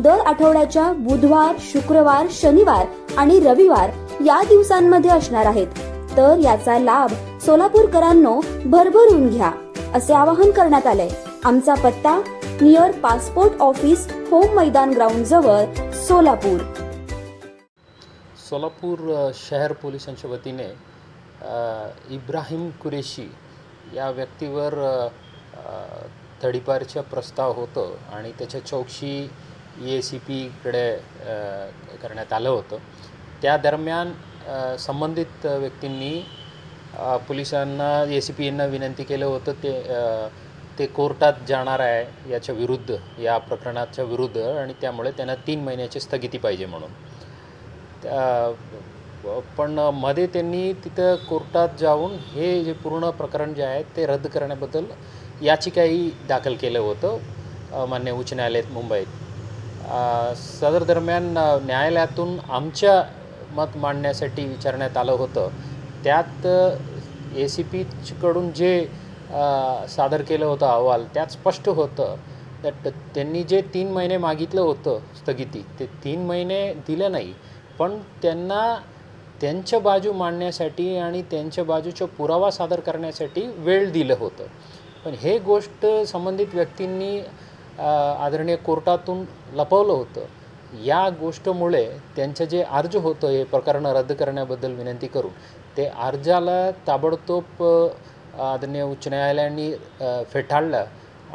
दर आठवड्याच्या बुधवार शुक्रवार शनिवार आणि रविवार या दिवसांमध्ये असणार आहेत. तर याचा लाभ सोलापूरकरांनो भरभरून घ्या असे आवाहन करण्यात आले आमचा पत्ता near passport office Home Maidan ground जवळ सोलापूर. सोलापूर शहर पोलिसांच्या वतीने इब्राहिम कुरेशी या व्यक्तीवर अ, तडीपारचा प्रस्ताव होतं आणि त्याच्या चौकशी ए सी पीकडे करण्यात आलं होतं. त्या दरम्यान संबंधित व्यक्तींनी पोलिसांना ए सी पी यांना विनंती केलं होतं ते ते कोर्टात जाणार आहे याच्या विरुद्ध या प्रकरणाच्या विरुद्ध आणि त्यामुळे त्यांना तीन महिन्याची स्थगिती पाहिजे म्हणून. त्या- पण मध्ये त्यांनी तिथं कोर्टात जाऊन हे जे पूर्ण प्रकरण जे आहे ते रद्द करण्याबद्दल याचिकाही दाखल केलं होतं मान्य उच्च न्यायालयात मुंबईत. सदर दरम्यान न्यायालयातून आमच्या मत मांडण्यासाठी विचारण्यात आलं होतं. त्यात ए सी पीकडून जे सादर केलं होतं अहवाल त्यात स्पष्ट होतं दॅट त्यांनी जे तीन महिने मागितलं होतं स्थगिती ते तीन महिने दिलं नाही. पण त्यांना त्यांच्या बाजू मांडण्यासाठी आणि त्यांच्या बाजूचा पुरावा सादर करण्यासाठी वेळ दिलं होतं. पण हे गोष्ट संबंधित व्यक्तींनी आदरणीय कोर्टातून लपवलं होतं. या गोष्टमुळे त्यांचं जे अर्ज होतं हे प्रकरण रद्द करण्याबद्दल विनंती करून ते अर्जाला ताबडतोब आदरणीय उच्च न्यायालयाने फेटाळलं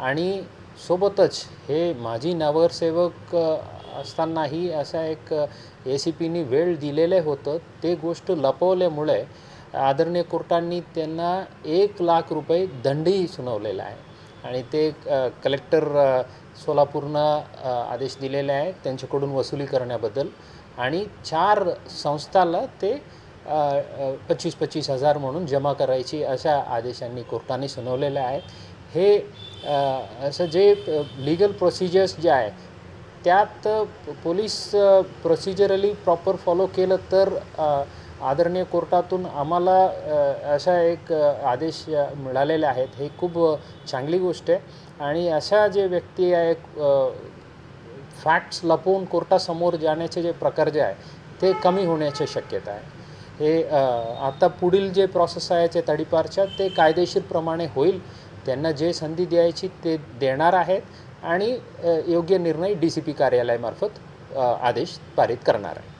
आणि सोबतच हे माजी नगरसेवक असतानाही असा एक ए सी पीनी वेळ दिलेलं होतं. ते गोष्ट लपवल्यामुळे आदरणीय कोर्टांनी त्यांना एक लाख रुपये दंडही सुनावलेला आहे. आणि ते कलेक्टर सोलापूरनं आदेश दिलेले आहे त्यांच्याकडून वसुली करण्याबद्दल. आणि चार संस्थाला ते पंचवीस पंचवीस पच्चीस पच्चीस हजार म्हणून जमा करायची अशा आदेशांनी कोर्टाने सुनावलेल्या आहेत. हे असं जे लिगल प्रोसिजर्स जे आहे त्यात पोलीस प्रोसिजरली प्रॉपर फॉलो केलं तर आदरणीय कोर्टातून आम्हाला अशा एक आदेश मिळालेले आहेत. हे खूप चांगली गोष्ट आहे. आणि अशा जे व्यक्ती आहे फॅक्ट्स लपवून कोर्टासमोर जाण्याचे जे प्रकार जे आहे ते कमी होण्याची शक्यता आहे. हे आता पुढील जे प्रोसेस आहे ते तडीपारच्या ते कायदेशीरप्रमाणे होईल. त्यांना जे संधी द्यायची ते देणार आहेत. आणि योग्य निर्णय डी सी पी कार्यालयामार्फत आदेश पारित करणार आहे